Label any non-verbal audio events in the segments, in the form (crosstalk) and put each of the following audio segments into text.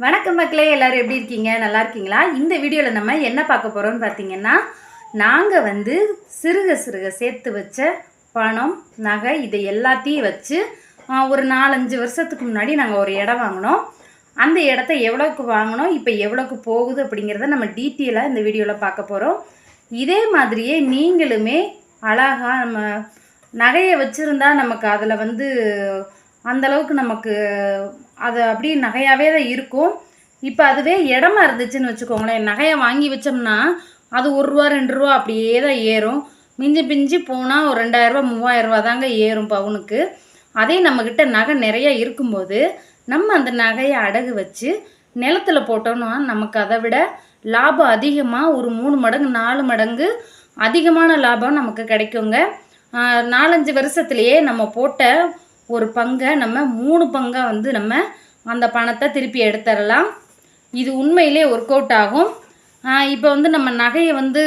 வணக்கம் மக்களே எல்லாரும் எப்படி இருக்கீங்க? நல்லா இருக்கீங்களா? இந்த வீடியோவில் நம்ம என்ன பார்க்க போகிறோம்னு பார்த்தீங்கன்னா நாங்கள் வந்து சிறுக சிறுக சேர்த்து வச்ச பணம் நகை இதை எல்லாத்தையும் வச்சு ஒரு நாலஞ்சு வருஷத்துக்கு முன்னாடி நாங்கள் ஒரு இடம் வாங்கினோம். அந்த இடத்த எவ்வளோக்கு வாங்கினோம் இப்போ எவ்வளோக்கு போகுது அப்படிங்கிறத நம்ம டீட்டெயிலாக இந்த வீடியோவில் பார்க்க போகிறோம் இதே மாதிரியே நீங்களுமே அழகா நம்ம நகையை வச்சுருந்தா நமக்கு அதில் வந்து அந்த அளவுக்கு நமக்கு அது அப்படியே நகையாகவே தான் இருக்கும். இப்போ அதுவே இடமா இருந்துச்சுன்னு வச்சுக்கோங்களேன். நகையை வாங்கி வச்சோம்னா அது ஒரு ரூபா ரெண்டு ரூபா அப்படியே தான் ஏறும். மிஞ்சி பிஞ்சி போனால் ஒரு ரெண்டாயிரரூபா மூவாயிரரூபா தாங்க ஏறும் பவுனுக்கு. அதே நம்மக்கிட்ட நகை நிறையா இருக்கும்போது நம்ம அந்த நகையை அடகு வச்சு நிலத்தில் போட்டோம்னா நமக்கு அதை விட லாபம் அதிகமாக ஒரு மூணு மடங்கு நாலு மடங்கு அதிகமான லாபம் நமக்கு கிடைக்குங்க. நாலஞ்சு வருஷத்துலேயே நம்ம போட்ட ஒரு பங்கை நம்ம மூணு பங்காக வந்து நம்ம அந்த பணத்தை திருப்பி எடுத்துடலாம் இது உண்மையிலே ஒர்க் அவுட் ஆகும். இப்போ வந்து நம்ம நகையை வந்து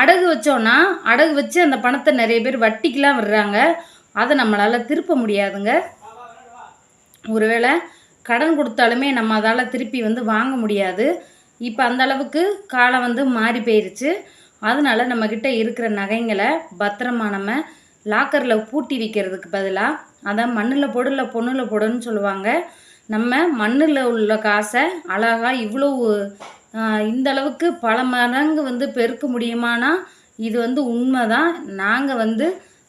அடகு வச்சோன்னா அடகு வச்சு அந்த பணத்தை நிறைய பேர் வட்டிக்கெலாம் விடுறாங்க. அதை நம்மளால் திருப்ப முடியாதுங்க. ஒருவேளை கடன் கொடுத்தாலுமே நம்ம அதால் திருப்பி வந்து வாங்க முடியாது. இப்போ அந்த அளவுக்கு காலம் வந்து மாறி போயிருச்சு. அதனால நம்மக்கிட்ட இருக்கிற நகைங்களை பத்திரமா நம்ம லாக்கரில் பூட்டி வைக்கிறதுக்கு பதிலாக அதான் மண்ணில் போடல பொண்ணில் போடுன்னு சொல்லுவாங்க. நம்ம மண்ணில் உள்ள காசை அழகா இவ்வளோ இந்த அளவுக்கு பல மடங்கு வந்து பெருக்க முடியுமானா இது வந்து உண்மை தான் நாங்கள் வந்து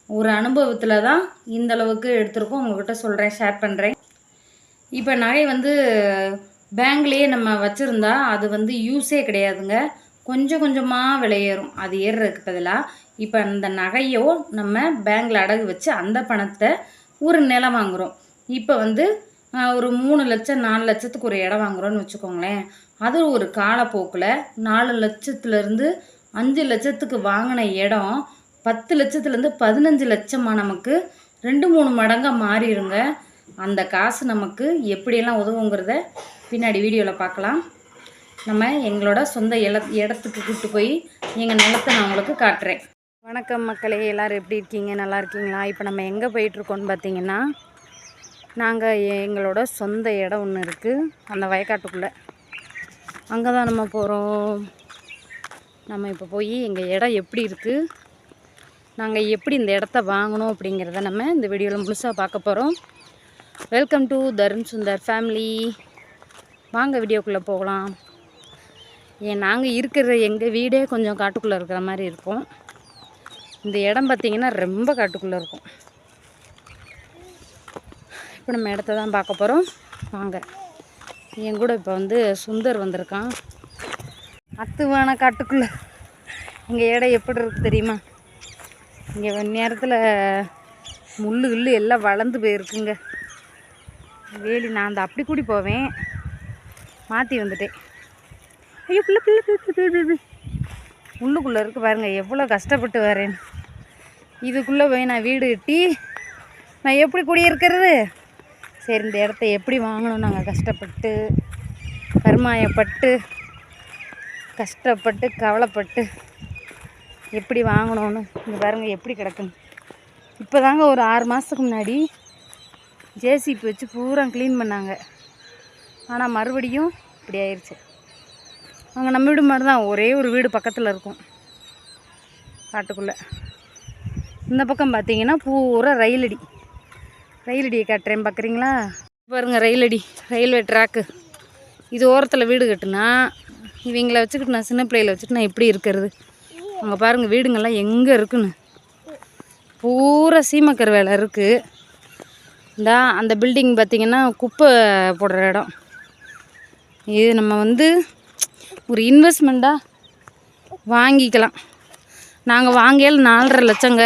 ஒரு அனுபவத்தில் தான் இந்த அளவுக்கு எடுத்திருக்கோம். உங்கள்கிட்ட சொல்கிறேன் ஷேர் பண்ணுறேன் இப்போ நகை வந்து பேங்க்லேயே நம்ம வச்சுருந்தா அது வந்து யூஸே கிடையாதுங்க. கொஞ்சம் கொஞ்சமாக விலையேறும் அது ஏறுறதுக்கு பதிலாக இப்போ அந்த நகையோ நம்ம பேங்க்கில் அடகு வச்சு அந்த பணத்தை ஒரு நிலம் வாங்குகிறோம் இப்போ வந்து ஒரு மூணு லட்சம் நாலு லட்சத்துக்கு ஒரு இடம் வாங்குறோம்னு வச்சுக்கோங்களேன். அது ஒரு காலப்போக்கில் நாலு லட்சத்துலேருந்து அஞ்சு லட்சத்துக்கு வாங்கின இடம் பத்து லட்சத்துலேருந்து பதினஞ்சு லட்சமாக நமக்கு ரெண்டு மூணு மடங்காக மாறிடுங்க. அந்த காசு நமக்கு எப்படியெல்லாம் உதவுங்கிறத பின்னாடி வீடியோவில் பார்க்கலாம். நம்ம எங்களோட சொந்த இல இடத்துக்கு கூப்பிட்டு போய் எங்கள் நிலத்தை நான் உங்களுக்கு காட்டுறேன். வணக்கம் மக்களே எல்லோரும் எப்படி இருக்கீங்க? நல்லா இருக்கீங்களா? இப்போ நம்ம எங்கே போயிட்டுருக்கோன்னு பார்த்தீங்கன்னா நாங்கள் எங்களோட சொந்த இடம் ஒன்று இருக்குது அந்த வயக்காட்டுக்குள்ளே. அங்கே தான் நம்ம போகிறோம் நம்ம இப்போ போய் எங்கள் இடம் எப்படி இருக்குது நாங்கள் எப்படி இந்த இடத்த வாங்கினோம் அப்படிங்கிறத நம்ம இந்த வீடியோவில் முழுசாக பார்க்க போகிறோம் welcome to Tarun Sundar family வாங்க வீடியோக்குள்ளே போகலாம். ஏன் நாங்கள் இருக்கிற எங்கள் வீடே கொஞ்சம் காட்டுக்குள்ளே இருக்கிற மாதிரி இருக்கும். இந்த இடம் பார்த்திங்கன்னா ரொம்ப காட்டுக்குள்ளே இருக்கும். இப்போ நம்ம இடத்த தான் பார்க்க போகிறோம் வாங்க. என் கூட இப்போ வந்து சுந்தர் வந்திருக்கான். அத்துவான காட்டுக்குள்ளே. எங்கள் இடம் எப்படி இருக்கு தெரியுமா? இங்கே நேரத்தில் முள்ளு கிள்ளு எல்லாம் வளர்ந்து போயிருக்குங்க. வேலி நான் அந்த அப்படி கூடி போவேன். மாற்றி வந்துட்டேன். ஐயோ பிள்ளை பிள்ளை பிள்ளை பிள்ளை உள்ளுக்குள்ளே இருக்கு பாருங்கள் எவ்வளோ கஷ்டப்பட்டு வரேன் இதுக்குள்ளே போய் நான் வீடு கட்டி நான் எப்படி குடியிருக்கிறது? சரி இந்த இடத்த எப்படி வாங்கணும் நாங்கள் கஷ்டப்பட்டு கருமாயப்பட்டு கஷ்டப்பட்டு கவலைப்பட்டு எப்படி வாங்கணும்னு இந்த பாருங்க எப்படி கிடக்குன்னு. இப்போ தாங்க ஒரு ஆறு மாதத்துக்கு முன்னாடி ஜேசிபி வச்சு பூரா க்ளீன் பண்ணாங்க. ஆனால் மறுபடியும் இப்படி ஆயிடுச்சு அங்கே நம்ம வீடு மாதிரி தான் ஒரே ஒரு வீடு பக்கத்தில் இருக்கும். காட்டுக்குள்ளே. இந்த பக்கம் பார்த்தீங்கன்னா பூரா ரயிலடி ரயிலடியை காட்டுறேன் பார்க்குறீங்களா? பாருங்க ரயிலடி ரயில்வே ட்ராக்கு இது ஓரத்தில் வீடு கட்டுனா இவங்கள வச்சுக்கிட்டு நான் சின்ன பிள்ளைகளை வச்சுட்டு நான் எப்படி இருக்கிறது. அங்கே பாருங்கள் வீடுங்கள்லாம் எங்கே இருக்குன்னு. பூரா சீமக்கர் வேலை இருக்குது இந்த அந்த பில்டிங் பார்த்திங்கன்னா குப்பை போடுற இடம். இது நம்ம வந்து ஒரு இன்வெஸ்ட்மெண்ட்டாக வாங்கிக்கலாம். நாங்கள் வாங்கியால் நாலரை லட்சங்க.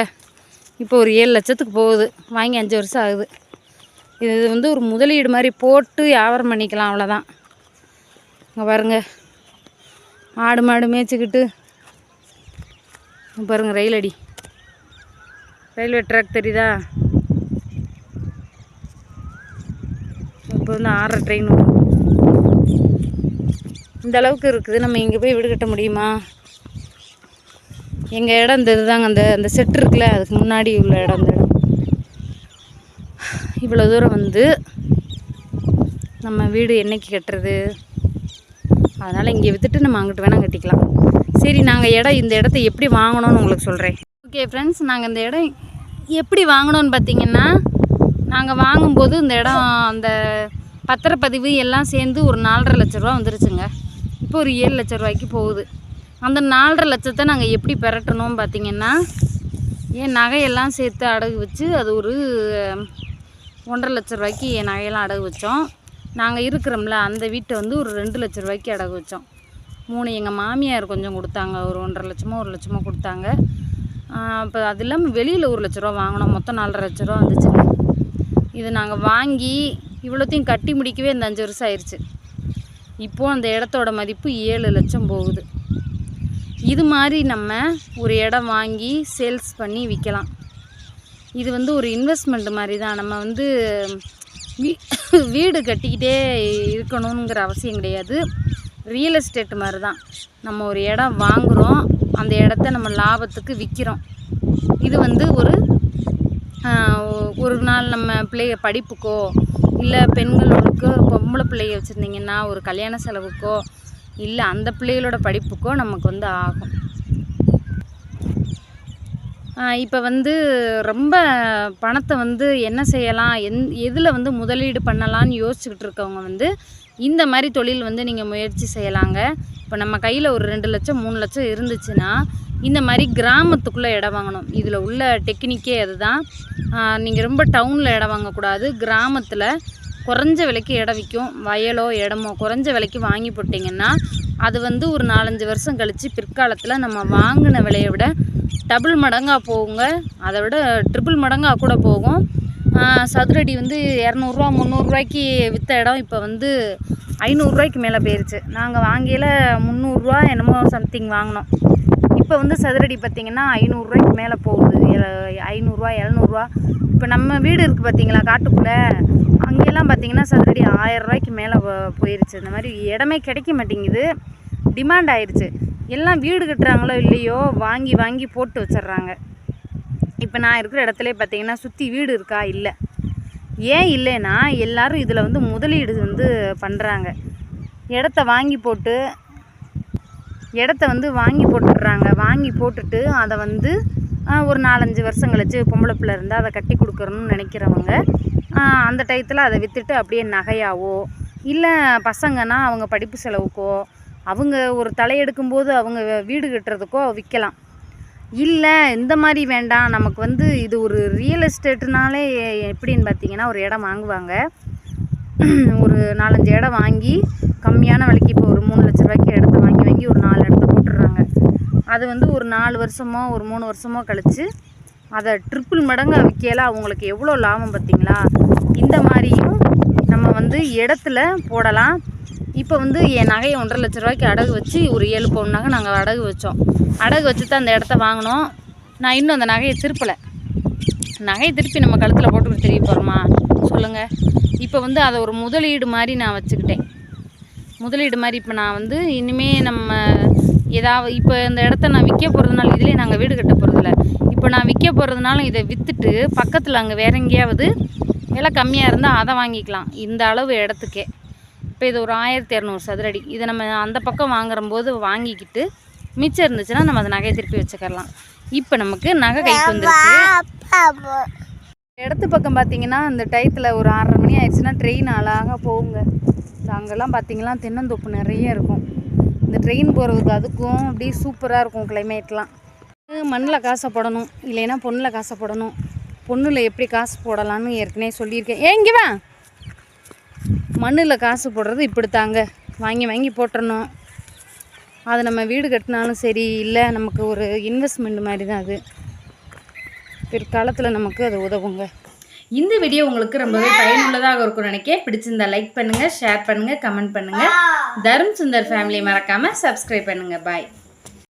இப்போ ஒரு ஏழு லட்சத்துக்கு போகுது. வாங்கி அஞ்சு வருஷம் ஆகுது. இது வந்து ஒரு முதலீடு மாதிரி போட்டு வியாபாரம் பண்ணிக்கலாம் அவ்வளோதான் இங்கே பாருங்கள் ஆடு மாடு மேய்ச்சிக்கிட்டு. பாருங்கள் ரயில் அடி. ரயில்வே ட்ராக் தெரியுதா? இப்போ வந்து ஆறரை ட்ரெயின் வரும். இந்த அளவுக்கு இருக்குது. நம்ம இங்கே போய் வீடு கட்ட முடியுமா? எங்கள் இடம் இந்த இதுதாங்க. அந்த அந்த செட் இருக்குல்ல அதுக்கு முன்னாடி உள்ள இடம் இந்த இடம். இவ்வளோ தூரம் வந்து நம்ம வீடு என்னைக்கு கட்டுறது? அதனால் இங்கே விற்றுட்டு நம்ம அங்கிட்டு வேணால் கட்டிக்கலாம். சரி நாங்கள் இடம் இந்த இடத்த எப்படி வாங்கணும்னு உங்களுக்கு சொல்கிறேன் ஓகே ஃப்ரெண்ட்ஸ் நாங்கள் இந்த இடம் எப்படி வாங்கணும்னு பார்த்தீங்கன்னா நாங்கள் வாங்கும்போது இந்த இடம் அந்த பத்திரப்பதிவு எல்லாம் சேர்ந்து ஒரு நாலரை லட்ச ரூபா வந்துருச்சுங்க. இப்போ ஒரு ஏழு லட்ச ரூபாய்க்கு போகுது. அந்த நாலரை லட்சத்தை நாங்கள் எப்படி பெரட்டணும் பார்த்திங்கன்னா என் நகையெல்லாம் சேர்த்து அடகு வச்சு அது ஒரு ஒன்றரை லட்ச ரூபாய்க்கு என் நகையெல்லாம் அடகு வச்சோம். நாங்கள் இருக்கிறோம்ல அந்த வீட்டை வந்து ஒரு ரெண்டு லட்ச ரூபாய்க்கு அடகு வச்சோம். மூணு எங்கள் மாமியார் கொஞ்சம் கொடுத்தாங்க ஒரு ஒன்றரை லட்சமோ ஒரு லட்சமோ கொடுத்தாங்க. அப்போ அது இல்லாமல் வெளியில் ஒரு லட்ச ரூபா வாங்கினோம் மொத்தம் நாலரை லட்ச ரூபா வந்துச்சுங்க இது நாங்கள் வாங்கி இவ்வளோத்தையும் கட்டி முடிக்கவே இந்த அஞ்சு வருஷம் ஆயிடுச்சு இப்போது அந்த இடத்தோட மதிப்பு ஏழு லட்சம் போகுது. இது மாதிரி நம்ம ஒரு இடம் வாங்கி சேல்ஸ் பண்ணி விற்கலாம் இது வந்து ஒரு இன்வெஸ்ட்மெண்ட் மாதிரி தான். நம்ம வந்து வீ (laughs) வீடு கட்டிக்கிட்டே இருக்கணுங்கிற அவசியம் கிடையாது. ரியல் எஸ்டேட் மாதிரி தான். நம்ம ஒரு இடம் வாங்குகிறோம் அந்த இடத்த நம்ம லாபத்துக்கு விற்கிறோம் இது வந்து ஒரு ஒரு நாள் நம்ம பிள்ளைய படிப்புக்கோ இல்லை பெண்களுக்கு பொம்பளை பிள்ளைய வச்சுருந்தீங்கன்னா ஒரு கல்யாண செலவுக்கோ இல்லை அந்த பிள்ளைகளோட படிப்புக்கோ நமக்கு வந்து ஆகும். இப்போ வந்து ரொம்ப பணத்தை வந்து என்ன செய்யலாம் எந் எதில் வந்து முதலீடு பண்ணலான்னு யோசிச்சுக்கிட்டு இருக்கவங்க வந்து இந்த மாதிரி தொழில் வந்து நீங்கள் முயற்சி செய்யலாங்க. இப்போ நம்ம கையில் ஒரு ரெண்டு லட்சம் மூணு லட்சம் இருந்துச்சுன்னா இந்த மாதிரி கிராமத்துக்குள்ளே இடம் வாங்கணும். இதில் உள்ள டெக்னிக்கே அதுதான். நீங்கள் ரொம்ப டவுனில் இடம் வாங்கக்கூடாது. கிராமத்தில் குறைஞ்ச விலைக்கு இடம் விற்கும் வயலோ இடமோ குறைஞ்ச விலைக்கு வாங்கி போட்டிங்கன்னா அது வந்து ஒரு நாலஞ்சு வருஷம் கழித்து பிற்காலத்தில் நம்ம வாங்கின விலையை விட டபுள் மடங்காக போகுங்க. அதை விட ட்ரிபிள் மடங்காக கூட போகும். சதுரடி வந்து இரநூறுவா முந்நூறுரூவாய்க்கு விற்ற இடம் இப்போ வந்து ஐநூறுரூவாய்க்கு மேலே போயிருச்சு. நாங்கள் வாங்கியில் முந்நூறுரூவா என்னமோ சம்திங் வாங்கினோம். இப்போ வந்து சதுரடி பார்த்திங்கன்னா ஐநூறுரூவாய்க்கு மேலே போகுது. ஐநூறுரூவா எழுநூறுவா. இப்போ நம்ம வீடு இருக்குது பார்த்தீங்களா காட்டுக்குள்ளே? அங்கெல்லாம் பார்த்தீங்கன்னா சதுரடி ஆயிரம் ரூபாய்க்கு மேலே போயிருச்சு. இந்த மாதிரி இடமே கிடைக்க மாட்டேங்குது. டிமாண்ட் ஆயிடுச்சு எல்லாம் வீடு கட்டுறாங்களோ இல்லையோ வாங்கி வாங்கி போட்டு வச்சிடுறாங்க. இப்போ நான் இருக்கிற இடத்துல பார்த்தீங்கன்னா சுற்றி வீடு இருக்கா? இல்லை. ஏன் இல்லைன்னா எல்லோரும் இதில் வந்து முதலீடு வந்து பண்ணுறாங்க இடத்த வாங்கி போட்டு இடத்த வந்து வாங்கி போட்டுடுறாங்க. வாங்கி போட்டுட்டு அதை வந்து ஒரு நாலஞ்சு வருஷம் கழிச்சு பொம்பளை பிள்ளை இருந்தால் அதை கட்டி கொடுக்குறோன்னு நினைக்கிறவங்க அந்த டயத்தில் அதை விற்றுட்டு அப்படியே நகையாவோ இல்லை பசங்கன்னா அவங்க படிப்பு செலவுக்கோ அவங்க ஒரு தலையெடுக்கும்போது அவங்க வீடு கட்டுறதுக்கோ விற்கலாம் இல்லை இந்த மாதிரி வேண்டாம். நமக்கு வந்து இது ஒரு ரியல் எஸ்டேட்டுனாலே எப்படின்னு பார்த்தீங்கன்னா ஒரு இடம் வாங்குவாங்க. ஒரு நாலஞ்சு இடம் வாங்கி கம்மியான விலைக்கு இப்போ ஒரு மூணு லட்ச ரூபாய்க்கு இடத்த வாங்கி வாங்கி ஒரு நாலு இடத்த போட்டுடுறாங்க. அது வந்து ஒரு நாலு வருஷமோ ஒரு மூணு வருஷமோ கழித்து அதை ட்ரிப்புள் மடங்காக விற்கல அவங்களுக்கு எவ்வளோ லாபம் பார்த்தீங்களா? இந்த மாதிரியும் நம்ம வந்து இடத்துல போடலாம். இப்போ வந்து என் நகையை ஒன்றரை லட்ச ரூபாய்க்கு அடகு வச்சு ஒரு ஏழு பவுன் நகை நாங்கள் அடகு வச்சோம். அடகு வச்சு தான் அந்த இடத்த வாங்கினோம். நான் இன்னும் அந்த நகையை திருப்பலை. நகையை திருப்பி நம்ம கழுத்தில் போட்டுக்கிட்டு தெரிய போகிறோமா சொல்லுங்கள் இப்போ வந்து அதை ஒரு முதலீடு மாதிரி நான் வச்சுக்கிட்டேன். முதலீடு மாதிரி இப்போ நான் வந்து இனிமேல் நம்ம ஏதாவது இப்போ இந்த இடத்த நான் விற்க போகிறதுனால இதுலேயே நாங்கள் வீடு கட்ட போகிறதில்ல இப்போ நான் விற்க போகிறதுனால இதை விற்றுட்டு பக்கத்தில் அங்கே வேற எங்கேயாவது விலை கம்மியாக இருந்தால் அதை வாங்கிக்கலாம். இந்த அளவு இடத்துக்கே. இப்போ இது ஒரு ஆயிரத்தி இரநூறு சதுரடி. இதை நம்ம அந்த பக்கம் வாங்குறம்போது வாங்கிக்கிட்டு மிச்சம் இருந்துச்சுன்னா நம்ம அந்த நகையை திருப்பி வச்சுக்கலாம் இப்போ நமக்கு நகை கைக்கு வந்துருச்சு. இடத்து பக்கம் பார்த்தீங்கன்னா அந்த டயத்தில் ஒரு ஆறரை மணி ஆயிடுச்சுன்னா ட்ரெயின் அழகாக போகுங்க. அங்கெல்லாம் பார்த்தீங்கன்னா தென்னந்தோப்பு நிறைய இருக்கும். இந்த ட்ரெயின் போகிறதுக்கு அதுக்கும் அப்படியே சூப்பராக இருக்கும் கிளைமேட்லாம் மண்ணில் காசை போடணும் இல்லைன்னா பொண்ணில் காசை போடணும் பொண்ணில் எப்படி காசு போடலான்னு ஏற்கனவே சொல்லியிருக்கேன். ஏன் இங்கே வா. மண்ணில் காசு போடுறது இப்படித்தாங்க. வாங்கி வாங்கி போட்டுறணும். அது நம்ம வீடு கட்டினாலும் சரி இல்லை நமக்கு ஒரு இன்வெஸ்ட்மெண்ட் மாதிரி தான் அது. பிற்காலத்தில் நமக்கு அது உதவுங்க. இந்த வீடியோ உங்களுக்கு ரொம்பவே பயனுள்ளதாக இருக்கும் நினைக்க பிடிச்சிருந்தா லைக் பண்ணுங்கள் ஷேர் பண்ணுங்கள் கமெண்ட் பண்ணுங்கள் தரும் சுந்தர் ஃபேமிலி மறக்காமல் சப்ஸ்கிரைப் பண்ணுங்கள் பாய்